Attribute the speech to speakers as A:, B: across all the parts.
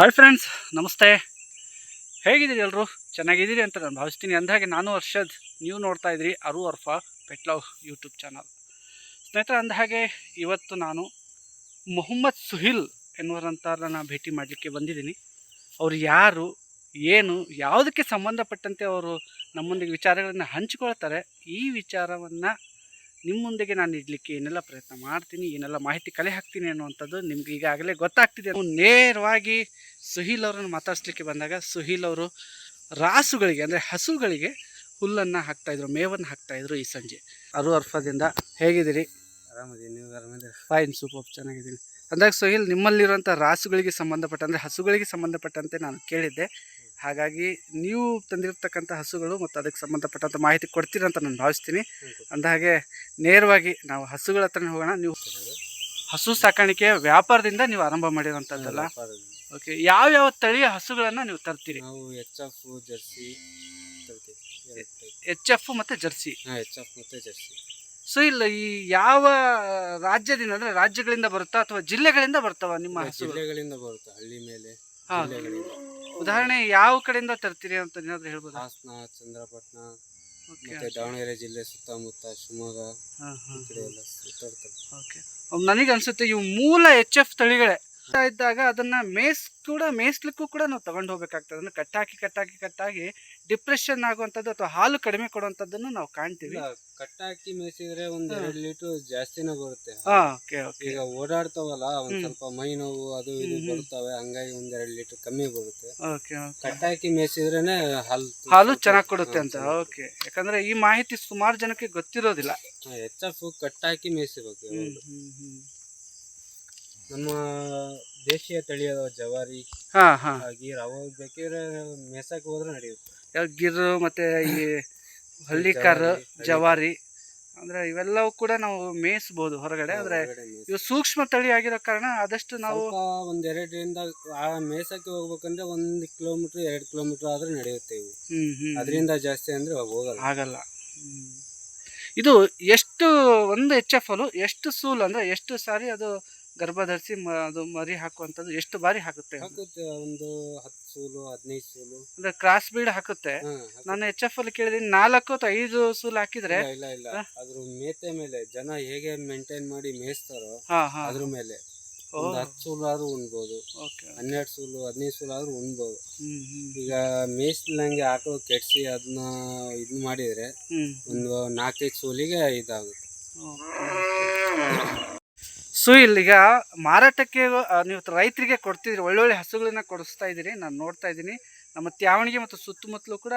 A: Hi friends ನಮಸ್ತೆ. ಹೇಗಿದ್ದೀರಿ ಎಲ್ಲರೂ ಚೆನ್ನಾಗಿದ್ದೀರಿ ಅಂತ ನಾನು ಭಾವಿಸ್ತೀನಿ. ಅಂದಾಗೆ ನಾನು ಅರ್ಷದ್. ನೀವು ನೋಡ್ತಾ ಇದ್ದೀರಿ ಅರು ಅರ್ಫಾ ಪೆಟ್ಲವ್ ಯೂಟ್ಯೂಬ್ ಚಾನಲ್. ಸ್ನೇಹಿತರೆ, ಅಂದಹಾಗೆ ಇವತ್ತು ನಾನು ಮೊಹಮ್ಮದ್ ಸುಹಿಲ್ ಎನ್ನುವರಂಥವ್ರನ್ನ ಭೇಟಿ ಮಾಡಲಿಕ್ಕೆ ಬಂದಿದ್ದೀನಿ. ಅವರು ಯಾರು, ಏನು, ಯಾವುದಕ್ಕೆ ಸಂಬಂಧಪಟ್ಟಂತೆ ಅವರು ನಮ್ಮೊಂದಿಗೆ ವಿಚಾರಗಳನ್ನು ಹಂಚಿಕೊಳ್ತಾರೆ, ಈ ವಿಚಾರವನ್ನು ನಿಮ್ಮ ಮುಂದೆಗೆ ನಾನು ಇಡಲಿಕ್ಕೆ ಏನೆಲ್ಲ ಪ್ರಯತ್ನ ಮಾಡ್ತೀನಿ ಏನೆಲ್ಲ ಮಾಹಿತಿ ಕಲೆ ಹಾಕ್ತೀನಿ ಅನ್ನುವಂಥದ್ದು ನಿಮ್ಗೆ ಈಗಾಗಲೇ ಗೊತ್ತಾಗ್ತಿದೆ. ನಾವು ನೇರವಾಗಿ ಸುಹೀಲ್ ಅವರನ್ನು ಮಾತಾಡಿಸ್ಲಿಕ್ಕೆ ಬಂದಾಗ ಸುಹೀಲ್ ಅವರು ರಾಸುಗಳಿಗೆ ಅಂದರೆ ಹಸುಗಳಿಗೆ ಹುಲ್ಲನ್ನು ಹಾಕ್ತಾಯಿದ್ರು ಮೇವನ್ನು ಹಾಕ್ತಾಯಿದ್ರು ಈ ಸಂಜೆ. ಅರು ಅರ್ಫದಿಂದ ಹೇಗಿದ್ದೀರಿ?
B: ಆರಾಮದೀನಿ ನೀವು ಆರಾಮದಿರಿ?
A: ಫೈನ್ ಸೂಪರ್ ಚೆನ್ನಾಗಿದ್ದೀನಿ. ಅಂದಾಗ ಸುಹೀಲ್ ನಿಮ್ಮಲ್ಲಿರುವಂಥ ರಾಸುಗಳಿಗೆ ಸಂಬಂಧಪಟ್ಟ ಅಂದರೆ ಹಸುಗಳಿಗೆ ಸಂಬಂಧಪಟ್ಟಂತೆ ನಾನು ಕೇಳಿದ್ದೆ. ಹಾಗಾಗಿ ನೀವು ತಂದಿರತಕ್ಕಂಥ ಹಸುಗಳು ಮತ್ತು ಅದಕ್ಕೆ ಸಂಬಂಧಪಟ್ಟಂಥ ಮಾಹಿತಿ ಕೊಡ್ತೀರ ಅಂತ ನಾನು ಭಾವಿಸ್ತೀನಿ. ಅಂದಹಾಗೆ ನೇರವಾಗಿ ನಾವು ಹಸುಗಳ ಹತ್ರನೇ ಹೋಗೋಣ. ನೀವು ಹಸು ಸಾಕಾಣಿಕೆ ವ್ಯಾಪಾರದಿಂದ ನೀವು ಆರಂಭ ಮಾಡಿರೋಂಥದ್ದಲ್ಲ ಓಕೆ ಯಾವ್ಯಾವ ತಳಿಯ ಹಸುಗಳನ್ನು ನೀವು ತರ್ತೀರಿ?
B: ನಾವು H F Jersey
A: H F ಮತ್ತು ಜರ್ಸಿ.
B: ಎಚ್ ಎಫ್ ಮತ್ತೆ ಜರ್ಸಿ.
A: ಸೊ ಇಲ್ಲ ಈ ಯಾವ ರಾಜ್ಯದಿಂದ ಅಂದರೆ ರಾಜ್ಯಗಳಿಂದ ಬರುತ್ತಾ ಅಥವಾ ಜಿಲ್ಲೆಗಳಿಂದ ಬರ್ತಾವ ನಿಮ್ಮ
B: ಜಿಲ್ಲೆಗಳಿಂದ ಬರುತ್ತಾ ಹಳ್ಳಿ ಮೇಲೆ. ಜಿಲ್ಲೆಗಳಿಂದ
A: ಉದಾಹರಣೆ ಯಾವ ಕಡೆಯಿಂದ ತರ್ತೀರಿ ಅಂತ ಏನಾದ್ರು ಹೇಳ್ಬೋದು?
B: ಹಾಸನ ಚಂದ್ರಪಟ್ಟಣ ಮತ್ತೆ ದಾವಣಗೆರೆ ಜಿಲ್ಲೆ ಸುತ್ತಮುತ್ತ ಶಿವಮೊಗ್ಗ
A: ನನಗನ್ಸುತ್ತೆ
B: ಈ
A: ಹಾಂ
B: ಕಡೆ ಎಲ್ಲ ಸುತ್ತಾಡ್ತಾರೆ
A: ಓಕೆ. ನನಗೆ ಅನ್ಸುತ್ತೆ ಇವು ಮೂಲ ಎಚ್ ಎಫ್ ತಳಿಗಳೇ. ಇದ್ದಾಗ ಅದನ್ನ ಮೇಸ್ ಕೂಡ ಮೇಯ್ಸ್ಲಿಕ್ಕೂ ಕೂಡ ನಾವು ತಗೊಂಡು ಹೋಗ್ಬೇಕಾಗ್ತದೆ. ಅಂದ್ರೆ ಕಟ್ಟಾಕಿ ಕಟ್ಟಾಕಿ ಕಟ್ಟಾಗಿ ಡಿಪ್ರೆಷನ್ ಆಗುವಂತದ್ದು ಅಥವಾ ಹಾಲು ಕಡಿಮೆ ಕೊಡುವಂತದ್ದನ್ನು ನಾವು ಕಾಣ್ತೀವಿ.
B: ಕಟ್ಟಾಕಿ ಮೇಯಿಸಿದ್ರೆ ಒಂದ್. ಎರಡ್ ಲೀಟರ್ ಜಾಸ್ತಿನೇ ಬರುತ್ತೆ. ಈಗ ಓಡಾಡ್ತಾವಲ್ಲ ಒಂದ್ ಸ್ವಲ್ಪ ಮೈ ನೋವು ಅದು ಇದು ಬರುತ್ತವೆ. ಹಂಗಾಗಿ ಒಂದ್ ಎರಡ್ ಲೀಟರ್ ಕಮ್ಮಿ ಬರುತ್ತೆ. ಕಟ್ಟಾಕಿ ಮೇಯಿಸಿದ್ರೇನೆ ಹಾಲು
A: ಹಾಲು ಚೆನ್ನಾಗಿ ಕೊಡುತ್ತೆ ಅಂತ ಓಕೆ. ಯಾಕಂದ್ರೆ ಈ ಮಾಹಿತಿ ಸುಮಾರು ಜನಕ್ಕೆ ಗೊತ್ತಿರೋದಿಲ್ಲ.
B: ಎಚ್ ಎಫ್ ಕಟ್ಟಾಕಿ ಮೇಯಿಸಬೇಕು
A: ಹ್ಮ್
B: ಯಾವಾಗ್ಲೂ.
A: ಹ್ಮ್ ಹ್ಮ್
B: ನಮ್ಮ ದೇಶೀಯ ತಳಿಯಾದ ಜವಾರಿ
A: ಹಾ ಹಾ.
B: ಗೀರ್ ಅವಾಗ ಬೇಕಿದ್ರೆ ಮೇಸಕ್ಕೆ ಹೋದ್ರೆ ನಡೆಯುತ್ತೆ.
A: ಗಿರ್ ಮತ್ತೆ ಈ ಹಳ್ಳಿಕಾರ್
B: ಜವಾರಿ,
A: ಅಂದ್ರೆ ಇವೆಲ್ಲವೂ ಕೂಡ ನಾವು ಮೇಯಿಸ್ಬೋದು ಹೊರಗಡೆ. ಆದ್ರೆ
B: ಹೊರಗಡೆ
A: ಇವು ಸೂಕ್ಷ್ಮ ತಳಿ ಆಗಿರೋ ಕಾರಣ ಆದಷ್ಟು ನಾವು
B: ಸ್ವಲ್ಪ ಒಂದ್ ಎರಡರಿಂದ ಆ ಮೇಸಕ್ಕೆ ಹೋಗ್ಬೇಕಂದ್ರೆ ಒಂದ್ ಕಿಲೋಮೀಟರ್ ಎರಡ್ ಕಿಲೋಮೀಟರ್ ಆದ್ರೆ ನಡೆಯುತ್ತೆ ಇವು.
A: ಹ್ಮ್ ಹ್ಮ್
B: ಅದರಿಂದ ಜಾಸ್ತಿ ಅಂದ್ರೆ ಹೋಗಲ್ಲ.
A: ಆಗಲ್ಲ. ಹ್ಮ್. ಇದು ಎಷ್ಟು ಒಂದು ಎಚ್ ಎಫ್ ಅಲ್ಲು ಎಷ್ಟು ಸೂಲ್ ಅಂದ್ರೆ ಎಷ್ಟು ಸಾರಿ ಅದು ಗರ್ಭ ಧರಿಸಿ ಮ- ಅದು ಮರಿ ಹಾಕುವಂಥದ್ದು ಎಷ್ಟು ಬಾರಿ ಹಾಕುತ್ತೆ?
B: ಹಾಕುತ್ತೆ ಒಂದು ಹತ್ತು ಸೂಲು ಹದಿನೈದು ಸೂಲು.
A: ಅಂದ್ರೆ ಕ್ರಾಸ್ ಬೀಡ್ ಹಾಕುತ್ತೆ.
B: ಹಾ, ಹಾಕುತ್ತೆ.
A: ನಾನು ಎಚ್ ಎಫ್ ಅಲ್ಲಿ ಕೇಳಿದೀನಿ ನಾಲ್ಕು ಅಥವಾ ಐದು ಸೂಲು ಹಾಕಿದ್ರೆ
B: ಇಲ್ಲ ಇಲ್ಲ ಇಲ್ಲ. ಅದ್ರ ಮೇತೆ ಮೇಲೆ ಜನ ಹೇಗೆ ಮೇಂಟೈನ್ ಮಾಡಿ ಮೇಯಿಸ್ತಾರೋ
A: ಹಾ ಹಾ.
B: ಅದ್ರ ಮೇಲೆ.
A: ಓ.
B: ಒಂದು ಹತ್ತು ಸೂಲು ಆದ್ರೂ ಉಣ್ಬೋದು.
A: ಓಕೆ
B: ಹನ್ನೆರಡು ಸೂಲು ಹದಿನೈದು ಸೂಲು ಆದ್ರೂ ಉಣ್ಬೋದು.
A: ಹ್ಮ್ ಹ್ಮ್
B: ಈಗ ಮೇಯಿಸ್ಲಂಗೆ ಆಕಳು ಕೆಡ್ಸಿ ಅದನ್ನ ಇದು ಮಾಡಿದ್ರೆ
A: ಹ್ಮ್.
B: ಒಂದು ನಾಲ್ಕೈದು ಸೂಲಿಗೆ ಇದಾಗುತ್ತೆ.
A: ಸೊ ಇಲ್ಲಿಗ ಮಾರಾಟಕ್ಕೆ ನೀವು ರೈತರಿಗೆ ಕೊಡ್ತಿದ್ರಿ ಒಳ್ಳೊಳ್ಳೆ ಹಸುಗಳನ್ನ ಕೊಡಿಸ್ತಾ ಇದ್ದೀರಿ ನಾನು ನೋಡ್ತಾ ಇದ್ದೀನಿ. ನಮ್ಮ ತ್ಯಾವಣಿಗೆ ಮತ್ತು ಸುತ್ತಮುತ್ತಲೂ ಕೂಡ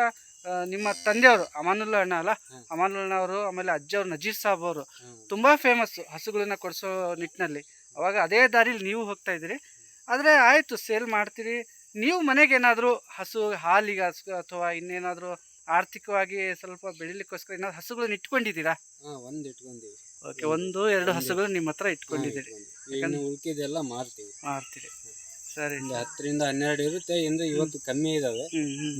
A: ನಿಮ್ಮ ತಂದೆಯವರು ಅಮಾನುಲ್ಲ ಅಣ್ಣ ಅಲ್ಲ. ಅಮಾನುಲ್ಲ ಅಣ್ಣ ಅವರು ಆಮೇಲೆ ಅಜ್ಜವ್ರು ನಜೀರ್ ಸಾಬ್ ಅವರು. ತುಂಬ ಫೇಮಸ್ ಹಸುಗಳನ್ನ ಕೊಡಿಸೋ ನಿಟ್ಟಿನಲ್ಲಿ ಅವಾಗ ಅದೇ ದಾರಿಲಿ ನೀವು ಹೋಗ್ತಾ ಇದ್ದೀರಿ. ಆದರೆ ಆಯಿತು ಸೇಲ್ ಮಾಡ್ತೀರಿ. ನೀವು ಮನೆಗೆ ಏನಾದರೂ ಹಸು ಹಾಲಿಗೆ ಹಸು ಅಥವಾ ಇನ್ನೇನಾದರೂ ಆರ್ಥಿಕವಾಗಿ ಸ್ವಲ್ಪ ಬೆಳಿಲಿಕ್ಕೋಸ್ಕರ ಏನಾದ್ರು ಹಸುಗಳನ್ನ ಇಟ್ಕೊಂಡಿದ್ದೀರಾ?
B: ಹಾ ಒಂದ್ ಇಟ್ಕೊಂತೀವಿ
A: ಓಕೆ ಒಂದು ಎರಡು ಹಸುಗಳು ನಿಮ್ಮ ಹತ್ರ ಇಟ್ಕೊಂಡಿದ್ದೀರಿ.
B: ಇನ್ನು ಉಳ್ಕಿದೆಲ್ಲ ಮಾರ್ತೀವಿ.
A: ಮಾರ್ತೀರಿ. ಸರಿ.
B: ಒಂದು ಹತ್ತರಿಂದ ಹನ್ನೆರಡು ಇರುತ್ತೆ ಇಂದ್ರೆ ಇವತ್ತು ಕಮ್ಮಿ ಇದಾವೆ.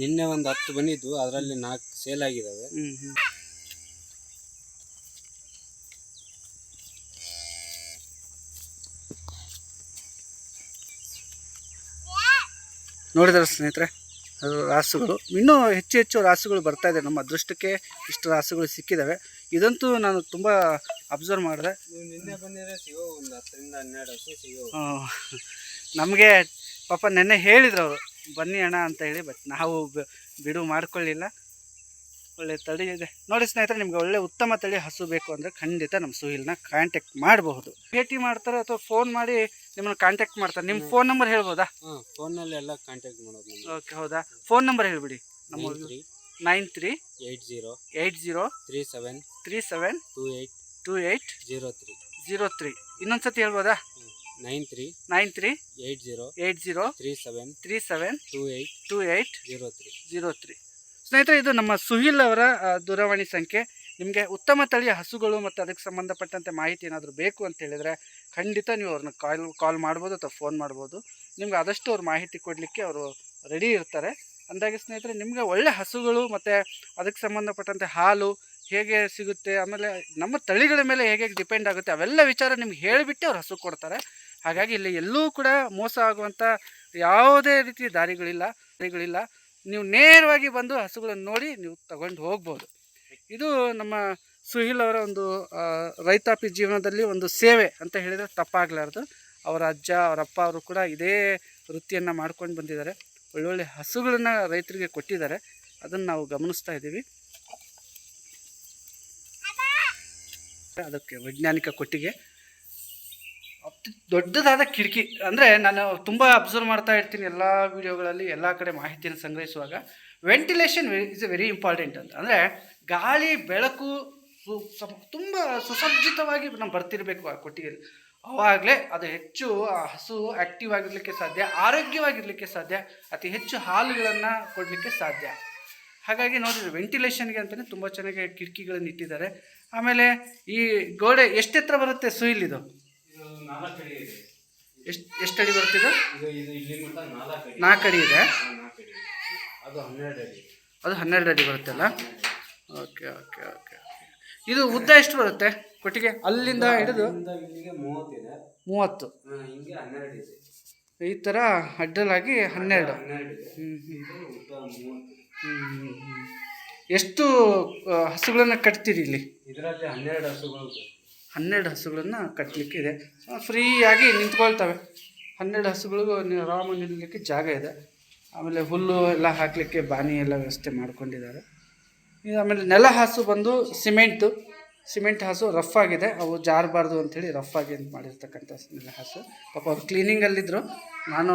B: ನಿನ್ನೆ ಒಂದು ಹತ್ತು ಬಂದಿದ್ದು ಅದರಲ್ಲಿ ನಾಲ್ಕು ಸೇಲ್ ಆಗಿದಾವೆ.
A: ನೋಡಿದ್ರ ಸ್ನೇಹಿತರೆ ರಾಸುಗಳು. ಇನ್ನೂ ಹೆಚ್ಚು ಹೆಚ್ಚು ರಾಸುಗಳು ಬರ್ತಾ ಇದೆ. ನಮ್ಮ ಅದೃಷ್ಟಕ್ಕೆ ಇಷ್ಟು ರಾಸುಗಳು ಸಿಕ್ಕಿದ್ದಾವೆ ಇದಂತೂ ನಾನು ತುಂಬ ಅಬ್ಸರ್ವ್ ಮಾಡಿದೆ.
B: ನಿನ್ನೆ ಬಂದಿದ್ರೆ ಸಿಗೋ ಒಂದು ಹತ್ತರಿಂದ ಹನ್ನೆರಡು ಸಿಗೋ.
A: ನಮಗೆ ಪಾಪ ನೆನ್ನೆ ಹೇಳಿದ್ರು ಅವರು ಬನ್ನಿ ಅಣ್ಣ ಅಂತ ಹೇಳಿ ಬಟ್ ನಾವು ಬಿಡು ಮಾಡ್ಕೊಳ್ಳಿಲ್ಲ. ಒಳ್ಳೆ ತಳಿ ಇದೆ. ನೋಡಿ ಸ್ನೇಹಿತರೆ ನಿಮ್ಗೆ ಒಳ್ಳೆ ಉತ್ತಮ ತಳಿ ಹಸು ಬೇಕು ಅಂದರೆ ಖಂಡಿತ ನಮ್ಮ ಸುಹಿಲ್ನ ಕಾಂಟ್ಯಾಕ್ಟ್ ಮಾಡಬಹುದು. ಭೇಟಿ ಮಾಡ್ತಾರೆ ಅಥವಾ ಫೋನ್ ಮಾಡಿ ನಿಮ್ಮನ್ನು ಕಾಂಟ್ಯಾಕ್ಟ್ ಮಾಡ್ತಾರೆ. ನಿಮ್ಮ ಫೋನ್ ನಂಬರ್ ಹೇಳ್ಬೋದಾ?
B: ಫೋನ್ ಫೋನಲ್ಲಿ ಎಲ್ಲ ಕಾಂಟ್ಯಾಕ್ಟ್ ಮಾಡೋದು
A: ಓಕೆ ಹೌದಾ? ಫೋನ್ ನಂಬರ್ ಹೇಳಿಬಿಡಿ. ನಮ್ಮ
B: nine three eight zero
A: eight zero
B: three seven
A: three seven
B: two eight
A: two eight
B: zero three
A: zero three. ಇನ್ನೊಂದು ಸತಿ ಹೇಳ್ಬೋದಾ?
B: Nine three
A: nine three
B: eight zero
A: eight zero
B: three seven
A: three seven
B: two eight
A: two eight
B: zero three.
A: Zero three. ಸ್ನೇಹಿತರೆ ಇದು ನಮ್ಮ ಸುಹಿಲ್ ಅವರ ದೂರವಾಣಿ ಸಂಖ್ಯೆ. ನಿಮಗೆ ಉತ್ತಮ ತಳಿಯ ಹಸುಗಳು ಮತ್ತು ಅದಕ್ಕೆ ಸಂಬಂಧಪಟ್ಟಂತೆ ಮಾಹಿತಿ ಏನಾದರೂ ಬೇಕು ಅಂತ ಹೇಳಿದರೆ ಖಂಡಿತ ನೀವು ಅವ್ರನ್ನ ಕಾಲ್ ಕಾಲ್ ಮಾಡ್ಬೋದು ಅಥವಾ ಫೋನ್ ಮಾಡ್ಬೋದು. ನಿಮ್ಗೆ ಆದಷ್ಟು ಅವ್ರ ಮಾಹಿತಿ ಕೊಡಲಿಕ್ಕೆ ಅವರು ರೆಡಿ ಇರ್ತಾರೆ. ಅಂದಾಗೆ ಸ್ನೇಹಿತರೆ, ನಿಮಗೆ ಒಳ್ಳೆ ಹಸುಗಳು ಮತ್ತು ಅದಕ್ಕೆ ಸಂಬಂಧಪಟ್ಟಂತೆ ಹಾಲು ಹೇಗೆ ಸಿಗುತ್ತೆ, ಆಮೇಲೆ ನಮ್ಮ ತಳಿಗಳ ಮೇಲೆ ಹೇಗೆ ಡಿಪೆಂಡ್ ಆಗುತ್ತೆ, ಅವೆಲ್ಲ ವಿಚಾರ ನಿಮ್ಗೆ ಹೇಳಿಬಿಟ್ಟು ಅವ್ರು ಹಸು ಕೊಡ್ತಾರೆ. ಹಾಗಾಗಿ ಇಲ್ಲಿ ಎಲ್ಲೂ ಕೂಡ ಮೋಸ ಆಗುವಂಥ ಯಾವುದೇ ರೀತಿಯ ದಾರಿಗಳಿಲ್ಲ ದಾರಿಗಳಿಲ್ಲ ನೀವು ನೇರವಾಗಿ ಬಂದು ಹಸುಗಳನ್ನು ನೋಡಿ ನೀವು ತಗೊಂಡು ಹೋಗ್ಬೋದು. ಇದು ನಮ್ಮ ಸುಹಿಲ್ ಅವರ ಒಂದು ರೈತಾಪಿ ಜೀವನದಲ್ಲಿ ಒಂದು ಸೇವೆ ಅಂತ ಹೇಳಿದರೆ ತಪ್ಪಾಗಲಾರ್ದು. ಅವರ ಅಜ್ಜ, ಅವರ ಅಪ್ಪ ಅವರು ಕೂಡ ಇದೇ ವೃತ್ತಿಯನ್ನು ಮಾಡ್ಕೊಂಡು ಬಂದಿದ್ದಾರೆ. ಒಳ್ಳೊಳ್ಳೆ ಹಸುಗಳನ್ನು ರೈತರಿಗೆ ಕೊಟ್ಟಿದ್ದಾರೆ. ಅದನ್ನು ನಾವು ಗಮನಿಸ್ತಾ ಇದ್ದೀವಿ. ಅದಕ್ಕೆ ವೈಜ್ಞಾನಿಕ ಕೊಟ್ಟಿಗೆ. ದೊಡ್ಡದಾದ ಕಿಟಕಿ. ಅಂದರೆ ನಾನು ತುಂಬ ಅಬ್ಸರ್ವ್ ಮಾಡ್ತಾ ಇರ್ತೀನಿ ಎಲ್ಲ ವೀಡಿಯೋಗಳಲ್ಲಿ, ಎಲ್ಲ ಕಡೆ ಮಾಹಿತಿಯನ್ನು ಸಂಗ್ರಹಿಸುವಾಗ. Ventilation is a very important ಅಂತ. ಅಂದರೆ ಗಾಳಿ, ಬೆಳಕು, ಸು ತುಂಬ ಸುಸಜ್ಜಿತವಾಗಿ ನಾವು ಬರ್ತಿರಬೇಕು ಆ ಕೊಟ್ಟಿಗೆಯಲ್ಲಿ. ಆವಾಗಲೇ ಅದು ಹೆಚ್ಚು ಆ ಹಸು ಆ್ಯಕ್ಟಿವ್ ಆಗಿರಲಿಕ್ಕೆ ಸಾಧ್ಯ ಆರೋಗ್ಯವಾಗಿರಲಿಕ್ಕೆ ಸಾಧ್ಯ ಅತಿ ಹೆಚ್ಚು ಹಾಲುಗಳನ್ನು ಕೊಡಲಿಕ್ಕೆ ಸಾಧ್ಯ. ಹಾಗಾಗಿ ನೋಡಿದ್ರೆ ವೆಂಟಿಲೇಷನ್ಗೆ ಅಂತಲೇ ತುಂಬ ಚೆನ್ನಾಗಿ ಕಿಟಕಿಗಳನ್ನು ಇಟ್ಟಿದ್ದಾರೆ. ಆಮೇಲೆ ಈ ಗೋಡೆ ಎಷ್ಟೆತ್ತರ ಬರುತ್ತೆ ಸುಯಿಲ್ ಇದು
B: ಇದು ನಾಲ್ಕು ಅಡಿ ಇದೆ.
A: ಎಷ್ಟು ಎಷ್ಟು ಅಡಿ ಬರ್ತಿದೆ
B: ನಾಲ್ಕು ಅಡಿ.
A: ಇದೆ.
B: ಅದು ಹನ್ನೆರಡು ಅಡಿ.
A: ಬರುತ್ತಲ್ಲ? Okay okay okay. ಇದು ಉದ್ದ ಎಷ್ಟು ಬರುತ್ತೆ? ಕೊಟ್ಟಿಗೆ? ಅಲ್ಲಿಂದ ಹಿಡಿದು ಮೂವತ್ತು. ಈ ಥರ ಅಡ್ಡಲಾಗಿ ಹನ್ನೆರಡು. ಎಷ್ಟು ಹಸುಗಳನ್ನು ಕಟ್ತೀರಿ ಇಲ್ಲಿ?
B: ಇದರಲ್ಲಿ ಹನ್ನೆರಡು ಹಸುಗಳು.
A: ಹನ್ನೆರಡು ಹಸುಗಳನ್ನು ಕಟ್ಟಲಿಕ್ಕೆ ಇದೆ. ಫ್ರೀಯಾಗಿ ನಿಂತ್ಕೊಳ್ತವೆ. ಹನ್ನೆರಡು ಹಸುಗಳಿಗೂ ಆರಾಮ ನಿಲ್ಲಲಿಕ್ಕೆ ಜಾಗ ಇದೆ. ಆಮೇಲೆ ಹುಲ್ಲು ಎಲ್ಲ ಹಾಕಲಿಕ್ಕೆ ಬಾನಿ ಎಲ್ಲ ವ್ಯವಸ್ಥೆ ಮಾಡ್ಕೊಂಡಿದ್ದಾರೆ. ಆಮೇಲೆ ನೆಲ ಹಾಸು ಬಂದು ಸಿಮೆಂಟು. ಸಿಮೆಂಟ್ ಹಾಸು ರಫ್ ಆಗಿದೆ. ಅವು ಜಾರಬಾರ್ದು ಅಂಥೇಳಿ ರಫ್ ಆಗಿ ಅಂತ ಮಾಡಿರ್ತಕ್ಕಂಥ ಹಾಸು. ಪಾಪ ಅವ್ರು ಕ್ಲೀನಿಂಗಲ್ಲಿದ್ದರು ನಾನು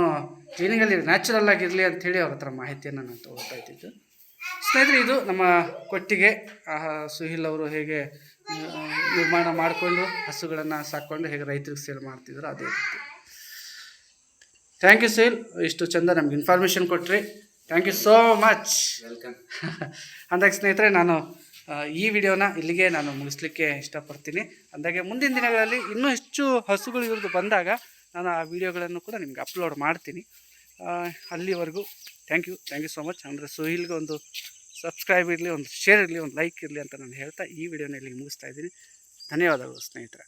A: ಕ್ಲೀನಿಂಗಲ್ಲಿ ನ್ಯಾಚುರಲ್ ಆಗಿರಲಿ ಅಂಥೇಳಿ ಅವ್ರ ಹತ್ರ ಮಾಹಿತಿಯನ್ನು ನಾನು ತೊಗೊಳ್ತಾ ಇದ್ದಿದ್ದು. ಸ್ನೇಹಿತರೆ ಇದು ನಮ್ಮ ಕೊಟ್ಟಿಗೆ. ಸುಹಿಲ್ ಅವರು ಹೇಗೆ ನಿರ್ಮಾಣ ಮಾಡಿಕೊಂಡು ಹಸುಗಳನ್ನು ಸಾಕ್ಕೊಂಡು ಹೇಗೆ ರೈತರಿಗೆ ಸೇಲ್ ಮಾಡ್ತಿದ್ರು ಅದೇ ರೀತಿ. Thank you Suhil. ಇಷ್ಟು ಚಂದ ನಮ್ಗೆ ಇನ್ಫಾರ್ಮೇಷನ್ ಕೊಟ್ರಿ. Thank you so much
B: welcome
A: ಅಂದಾಗ ಸ್ನೇಹಿತರೆ ನಾನು ಈ ವಿಡಿಯೋನ ಇಲ್ಲಿಗೆ ನಾನು ಮುಗಿಸ್ಲಿಕ್ಕೆ ಇಷ್ಟಪಡ್ತೀನಿ. ಅಂದಾಗೆ ಮುಂದಿನ ದಿನಗಳಲ್ಲಿ ಇನ್ನೂ ಹೆಚ್ಚು ಹಸುಗಳು ಇವ್ರದ್ದು ಬಂದಾಗ ನಾನು ಆ ವಿಡಿಯೋಗಳನ್ನು ಕೂಡ ನಿಮ್ಗೆ ಅಪ್ಲೋಡ್ ಮಾಡ್ತೀನಿ. ಅಲ್ಲಿವರೆಗೂ thank you thank you so much ಅಂದರೆ ಸುಹಿಲ್ಗೆ ಒಂದು ಸಬ್ಸ್ಕ್ರೈಬ್ ಇರಲಿ, ಒಂದು ಶೇರ್ ಇರಲಿ, ಒಂದು ಲೈಕ್ ಇರಲಿ ಅಂತ ನಾನು ಹೇಳ್ತಾ ಈ ವಿಡಿಯೋನ ಇಲ್ಲಿಗೆ ಮುಗಿಸ್ತಾ ಇದ್ದೀನಿ. ಧನ್ಯವಾದಗಳು ಸ್ನೇಹಿತರೆ.